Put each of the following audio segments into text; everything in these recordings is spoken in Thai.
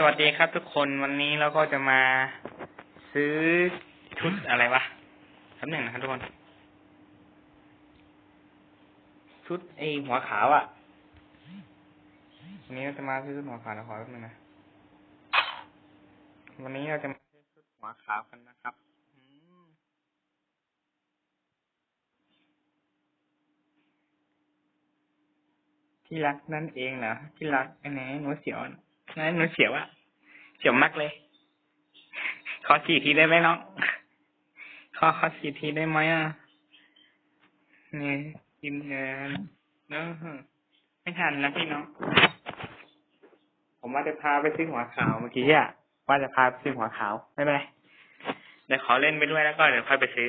สวัสดีครับทุกคนวันนี้เราก็จะมาซื้อชุดอะไรวะคำหนึ่งนะครับทุกคน ชุดไอหัวขาวอะ่ะวันนี้เราจะมาซื้อชุดหัวขาวนะขอแป๊บนึงนะวันนี้เราจะมาซื้อชุดหัวขาวกันนะครับที่รักนั่นเองเหรอที่รักไอ้ไหนหนูเสียวนะ นั่นหนูเสียวอะเสียวมากเลย ขอสี่ทีได้ไหมน้องขอขอสี่ทีได้ไหมอะนี่กินเงินเนอะไม่ทันแล้วพี่น้อง ผมว่าจะพาไปซื้อหัวขาวเมื่อกี้อะว่าจะพาไปซื้อหัวขาว ไม่เป็นไรเดี๋ยวขอเล่นไปด้วยแล้วก็เดี๋ยวค่อยไปซื้อ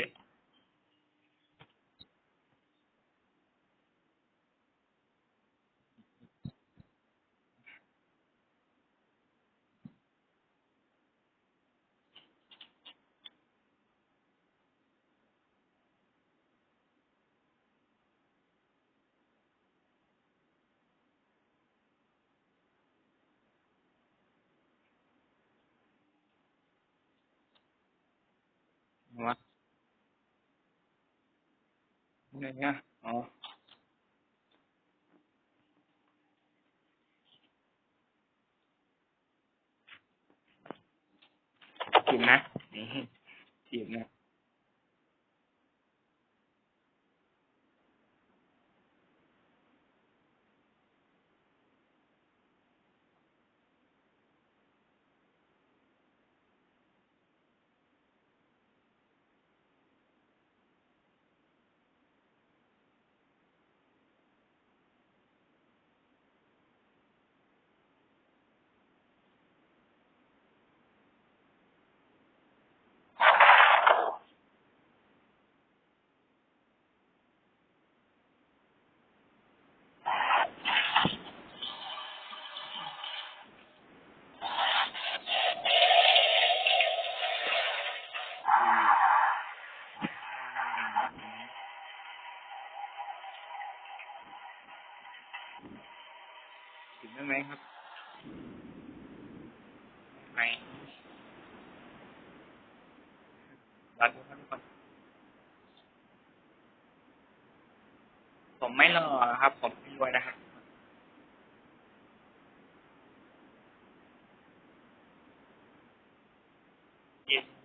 วะไหนอะอ๋อ ช่ไหมครับไม่รัดทุกคนทุกคนผมไม่รอครับ ผมไม่รวยนะครับถึงเ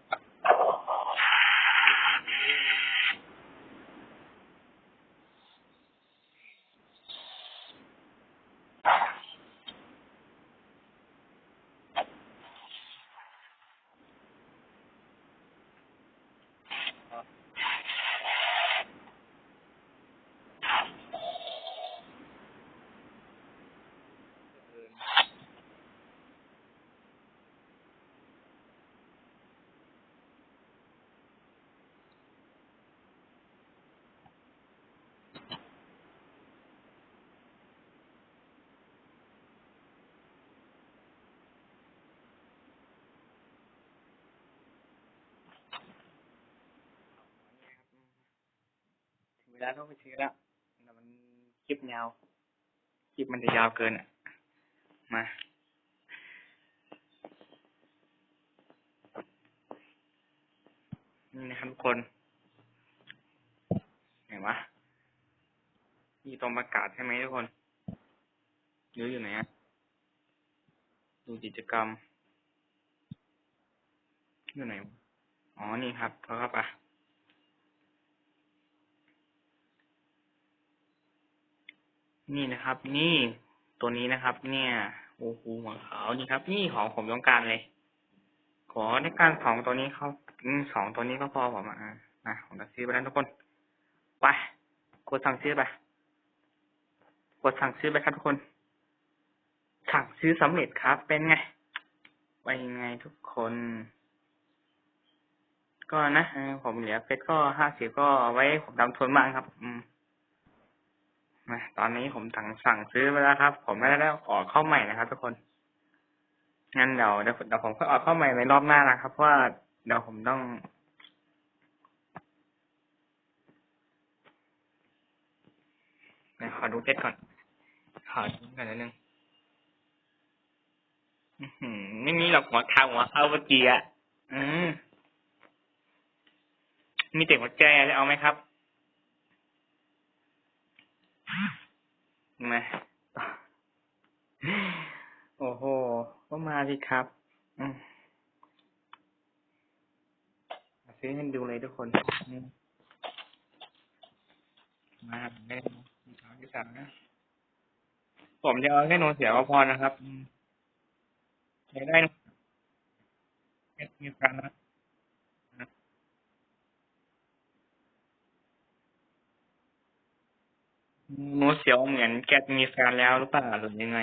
วลาต้องไปซื้อแล้วแต่มันคลิปยาว คลิปมันจะยาวเกินอะ มานี่นะครับทุกคนเห็นปะมีตรงประกาศใช่ไหมทุกคนหรืออยู่ไหนอะดูกิจกรรม อยู่ไหน อ๋อ นี่ครับเข้าเข้าไป นี่นะครับ นี่ตัวนี้นะครับ เนี่ยโอ้โหหัวขาวนี่ครับ นี่ของผมต้องการเลย ขอในการสองตัวนี้เขาสองตัวนี้ก็พอผมอะนะผมจะซื้อไปแล้วทุกคนไปกดสั่งซื้อไปกดสั่งซื้อไปครับทุกคน สั่งซื้อสำเร็จครับ เป็นไงไปยังไงทุกคน ก็นะผมเหลือเพชรก็ห้าสิบก็ไว้ผมทำทุนบ้างครับ อืม มาตอนนี้ผมสั่งสั่งซื้อไปแล้วครับ ผมไม่ได้ออกเข้าใหม่นะครับ ทุกคน งั้นเดี๋ยวเดี๋ยวผมค่อยออกเข้าใหม่ในรอบหน้านะครับเพราะว่าเดี๋ยวผมต้องขอดูเพชรก่อน ขอดูกันนิดนึงไม่มีหรอกหัวทางหัวเข้าเมื่อกี้อะอืมมีแต่หัวใจอะจะเอาไหมครับ มาโอ้โห ก็มาสิครับซื้อให้ดูเลยทุกคน มาได้มีสาวที่สามนะ ผมจะเอาแค่โนเสียก็พอนะครับอืมอยากได้มีฟันนะ โนเสียวเหมือนแกมีแฟนแล้วหรือเปล่าหรือยังไง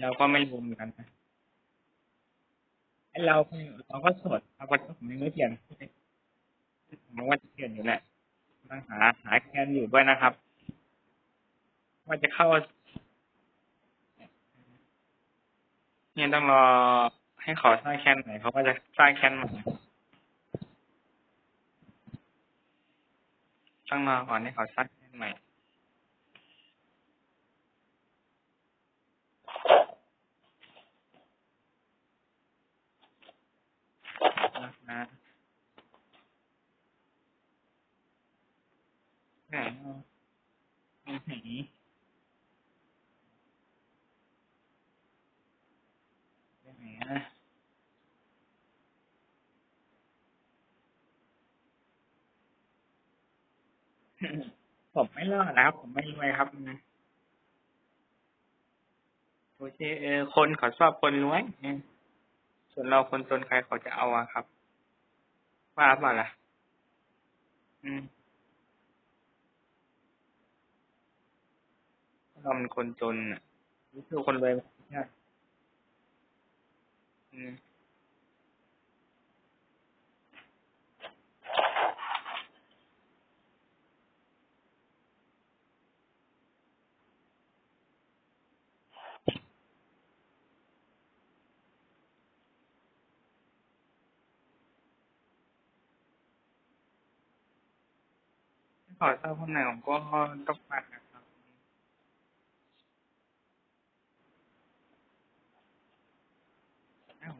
เราก็ไม่รู้เหมือนกันนะเราเราก็โสดเราก็ผมยังไม่เปลี่ยนผมว่าจะเปลี่ยนอยู่แหละต้องหาหาแคนอยู่ด้วยนะครับ ว่าจะเข้า เนี่ยต้องรอให้ขาสร้างแคนใหม่เขาก็จะสร้างแคนใหม่ต้องรอก่อนให้เขาสร้างแคนใหม่นะไหนเอาเอาไห นไปไหนอะผมไม่รอดนะครับ ผมไม่รวยครับอืมโอเคเออคนเขาชอบคนรวยส่วนเราคนจนใครเขาจะเอาอะครับ ว่าเปล่าล่ะ อืม เราเป็นคนจนอะนี่คือคนรวยใช่อืมขอเศร้าคนไหนผมก็ต้องปัดนะครับถ้า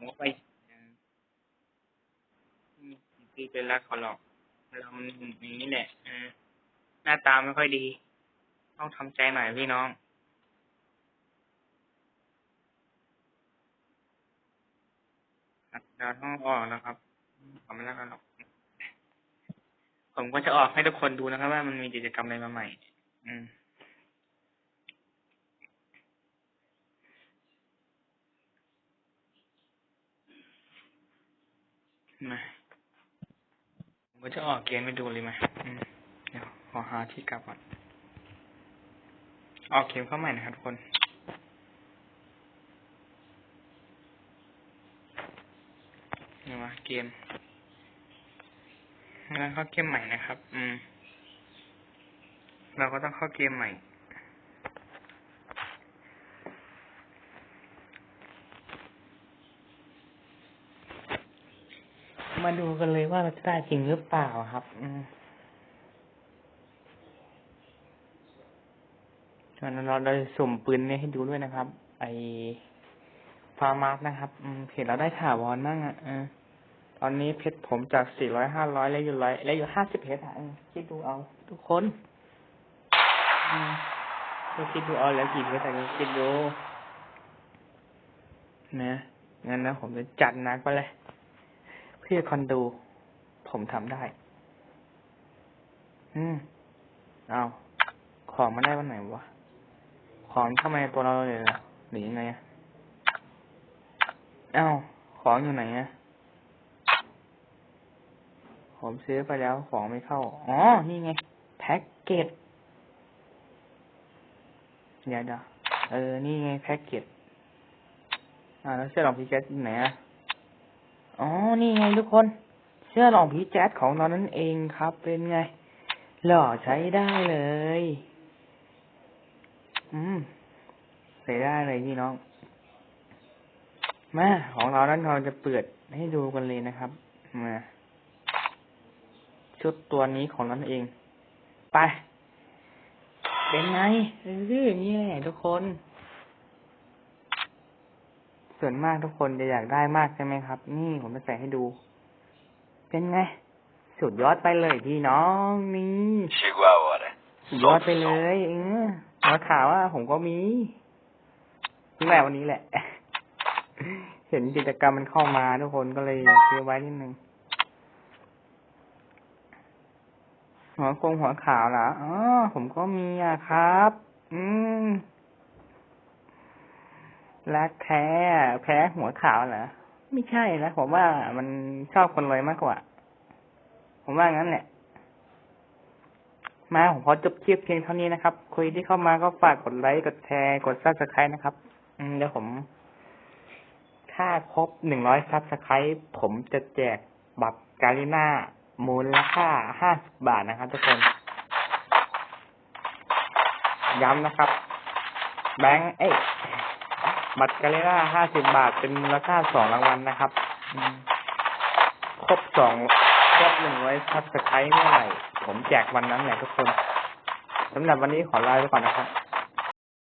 ผมก็ไปอืมตีเป็นรักเขาหรอกเรามันอย่างนี้แหละหน้าตาไม่ค่อยดี ต้องทำใจหน่อยพี่น้องอัดดาวต้องออกแล้วครับขอไม่รักกันหรอก ผมก็จะออกให้ทุกคนดูนะครับ ว่ามันมีกิจกรรมอะไรมาใหม่ อืม มาผมก็จะออกเกมไปดูเลยไหมอืมเดี๋ยวขอหาที่กลับก่อน ออกเกมเข้าใหม่นะครับทุกคนนี่มาเกมแล้วเข้าเกมใหม่นะครับ อืม เราก็ต้องเข้าเกมใหม่ มาดูกันเลยว่าเราจะได้จริงหรือเปล่าครับอืมตอนนั้นเราได้สุ่มปืนนี้ให้ดูด้วยนะครับ ไอฟาร์มาร์นะครับอืมเพจเราได้ถาวรมั่งอะตอนนี้เพชรผมจากสี่ร้อยห้าร้อยแล้วอยู่ร้อยแล้วอยู่ห้าสิบเพชรอะคิดดูเอา ทุกคนอืมก็คิดดูเอาแล้วกี่เพชรแต่ก็คิดดูนะงั้นนะผมจะจัดหนักไปเลย เพื่อคอนโดผมทำได้ อืม เอาของมันได้วันไหนวะ ของเข้ามาในตัวเราเลยหรอหรือยังไงอะเอ้า ของอยู่ไหนอะผมซื้อไปแล้วของไม่เข้า อ๋อ นี่ไง แพ็กเกจเดี๋ยวเดี๋ยวเออ นี่ไงแพ็กเกจอ่าแล้วเสื้อลองพีแจ๊สอยู่ไหนอะ อ๋อ นี่ไงทุกคน เสื้อลองพีแจ๊สของเรานั่นเองครับ เป็นไง หล่อใช้ได้เลย อืม ใส่ได้เลยพี่น้อง มาของเรานั้นเราจะเปิดให้ดูกันเลยนะครับ มาชุดตัวนี้ของเราเอง ไป เป็นไงเออนี่แหละทุกคน ส่วนมากทุกคนจะอยากได้มากใช่ไหมครับ นี่ผมจะใส่ให้ดู เป็นไง สุดยอดไปเลยพี่น้องนี่ Chegou a hora. สุดยอดไปเลยเออหัวขาวอะผมก็มีเพิ่งแหละวันนี้แหละ เห็นกิจกรรมมันเข้ามาทุกคนก็เลยซื้อไว้นิดนึงหัวคงหัวขาวเหรออ๋อผมก็มีอะครับ อืม รักแท้แพ้หัวขาวเหรอไม่ใช่นะผมว่ามันชอบคนรวยมากกว่า ผมว่างั้นแหละมาผมขอจบคลิปเพียงเท่านี้นะครับ คุยที่เข้ามาก็ฝากกดไลค์กดแชร์กดซับสไครต์นะครับอืมเดี๋ยวผม ถ้าครบหนึ่งร้อยซับสไครต์ผมจะแจกบัตรกาลิน่ามูลค่าห้าสิบบาทนะครับทุกคน ย้ำนะครับ แบงค์เอ้ย บัตรกาลิน่าห้าสิบบาทเป็นมูลค่าสองรางวัลนะครับอืมครบสองครบหนึ่งร้อยซับสไครต์เมื่อไหร่ผมแจกวันนั้นแหละทุกคนสำหรับวันนี้ขอลาไปก่อนนะครับ